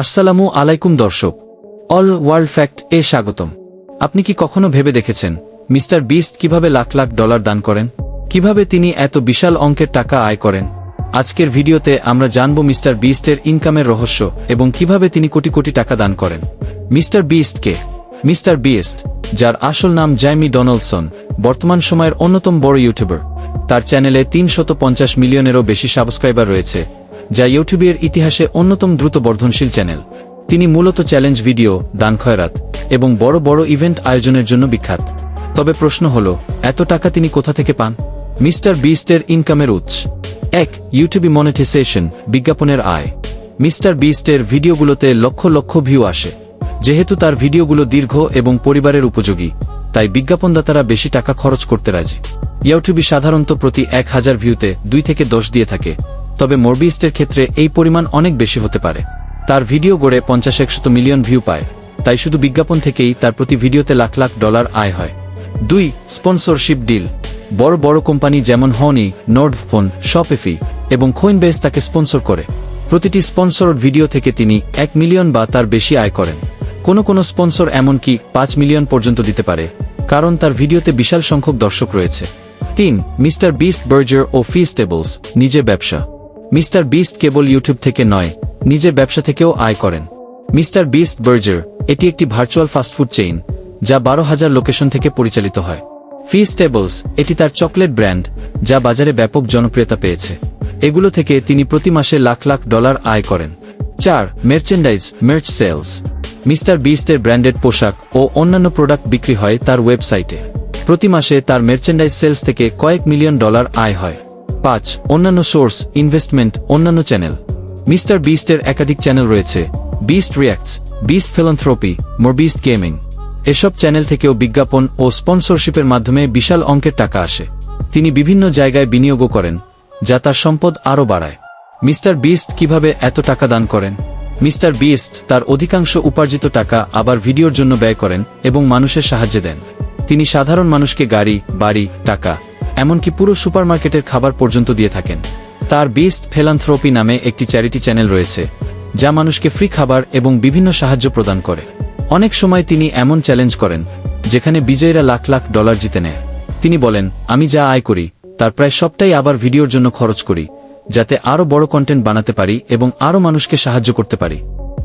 আসসালামু আলাইকুম দর্শক। অল ওয়ার্ল্ড ফ্যাক্ট এ স্বাগতম। আপনি কি কখনো ভেবে দেখেছেন, মিস্টার বিস্ট কীভাবে লাখ লাখ ডলার দান করেন? কীভাবে তিনি এত বিশাল অঙ্কের টাকা আয় করেন? আজকের ভিডিওতে আমরা জানব মিস্টার বিস্টের ইনকামের রহস্য এবং কীভাবে তিনি কোটি কোটি টাকা দান করেন। মিস্টার বিস্ট কে? মিস্টার বিস্ট, যার আসল নাম জ্যামি ডোনাল্ডসন বর্তমান সময়ের অন্যতম বড় ইউটিউবার। তার চ্যানেলে তিনশত মিলিয়নেরও বেশি সাবস্ক্রাইবার রয়েছে। যা ইউটিউবের ইতিহাসে অন্যতম দ্রুত বর্ধনশীল চ্যানেল। তিনি মূলত চ্যালেঞ্জ ভিডিও, দান খয়রাত এবং বড় বড় ইভেন্ট আয়োজনের জন্য বিখ্যাত। তবে প্রশ্ন হল, এত টাকা তিনি কোথা থেকে পান? মিস্টার বিস্টের ইনকামের উৎস। এক ইউটিউব মনিটাইজেশন, বিজ্ঞাপনের আয়। মিস্টার বিস্টের ভিডিওগুলোতে লক্ষ লক্ষ ভিউ আসে। যেহেতু তার ভিডিওগুলো দীর্ঘ এবং পরিবারের উপযোগী, তাই বিজ্ঞাপনদাতারা বেশি টাকা খরচ করতে রাজি। ইউটিউবই সাধারণত প্রতি এক হাজার ভিউতে দুই থেকে দশ দিয়ে থাকে। তবে মোরবিস্টের ক্ষেত্রে এই পরিমাণ অনেক বেশি হতে পারে। তার ভিডিও গড়ে পঞ্চাশ একশত মিলিয়ন ভিউ পায়, তাই শুধু বিজ্ঞাপন থেকেই তার প্রতি ভিডিওতে লাখ লাখ ডলার আয় হয়। দুই, স্পন্সরশিপ ডিল। বড় বড় কোম্পানি যেমন হনি, নোর্ডফোন, শপেফি এবং খোইনবেস তাকে স্পন্সর করে। প্রতিটি স্পন্সরড ভিডিও থেকে তিনি এক মিলিয়ন বা তার বেশি আয় করেন। কোনো কোনো স্পন্সর এমনকি পাঁচ মিলিয়ন পর্যন্ত দিতে পারে, কারণ তার ভিডিওতে বিশাল সংখ্যক দর্শক রয়েছে। তিন, মিস্টার বিস্ট বার্জার ও ফি স্টেবলস নিজের ব্যবসা। মিস্টার বিস্ট কেবল ইউটিউব থেকে নয় নিজের ব্যবসা থেকেও আয় করেন। মিস্টার বিস্ট বার্জার, এটি একটি ভার্চুয়াল ফাস্টফুড চেইন, যা বারো হাজার লোকেশন থেকে পরিচালিত হয়। ফি স্টেবলস এটি তার চকলেট ব্র্যান্ড, যা বাজারে ব্যাপক জনপ্রিয়তা পেয়েছে। এগুলো থেকে তিনি প্রতি মাসে লাখ লাখ ডলার আয় করেন। চার মের্চেন্ডাইজ মের্চ সেলস মিস্টার বিস্টের ব্র্যান্ডেড পোশাক ও অন্যান্য প্রোডাক্ট বিক্রি হয় তার ওয়েবসাইটে। প্রতি মাসে তার মের্চেন্ডাইজ সেলস থেকে কয়েক মিলিয়ন ডলার আয় হয়। পাঁচ, অন্যান্য সোর্স, ইনভেস্টমেন্ট, অন্যান্য চ্যানেল। মিস্টার বিস্টের একাধিক চ্যানেল রয়েছে। Beast reacts Beast philanthropy, more beast gaming. এসব চ্যানেল থেকেও বিজ্ঞাপন ও স্পন্সরশিপের মাধ্যমে বিশাল অঙ্কের টাকা আসে। তিনি বিভিন্ন জায়গায় বিনিয়োগও করেন, যা তার সম্পদ আরও বাড়ায়। মিস্টার বিস্ট কীভাবে এত টাকা দান করেন? মিস্টার বিস্ট তার অধিকাংশ উপার্জিত টাকা আবার ভিডিওর জন্য ব্যয় করেন এবং মানুষের সাহায্যে দেন। তিনি সাধারণ মানুষকে গাড়ি, বাড়ি, টাকা এমনকি পুরো সুপারমার্কেটের খাবার পর্যন্ত দিয়ে থাকেন। তার বিস্ট ফেলান্থ্রপি নামে একটি চ্যারিটি চ্যানেল রয়েছে, যা মানুষকে ফ্রি খাবার এবং বিভিন্ন সাহায্য প্রদান করে। অনেক সময় তিনি এমন চ্যালেঞ্জ করেন, যেখানে বিজয়ীরা লাখ লাখ ডলার জিতে নেয়। তিনি বলেন, আমি যা আয় করি, তার প্রায় সবটাই আবার ভিডিওর জন্য খরচ করি, যাতে আরও বড় কন্টেন্ট বানাতে পারি এবং আরও মানুষকে সাহায্য করতে পারি।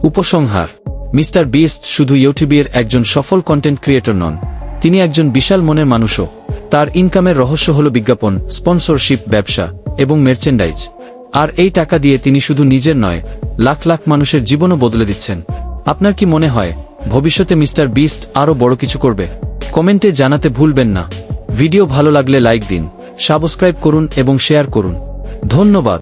উপসংহার, মিস্টার বিস্ট শুধু ইউটিউবের একজন সফল কন্টেন্ট ক্রিয়েটর নন, তিনি একজন বিশাল মনের মানুষও। তার ইনকামের রহস্য হল বিজ্ঞাপন, স্পন্সরশিপ, ব্যবসা এবং মের্চেন্ডাইজ আর এই টাকা দিয়ে তিনি শুধু নিজের নয়, লাখ লাখ মানুষের জীবনও বদলে দিচ্ছেন। আপনার কি মনে হয়, ভবিষ্যতে মিস্টার বিস্ট আরও বড় কিছু করবে? কমেন্টে জানাতে ভুলবেন না। ভিডিও ভালো লাগলে লাইক দিন, সাবস্ক্রাইব করুন এবং শেয়ার করুন। ধন্যবাদ।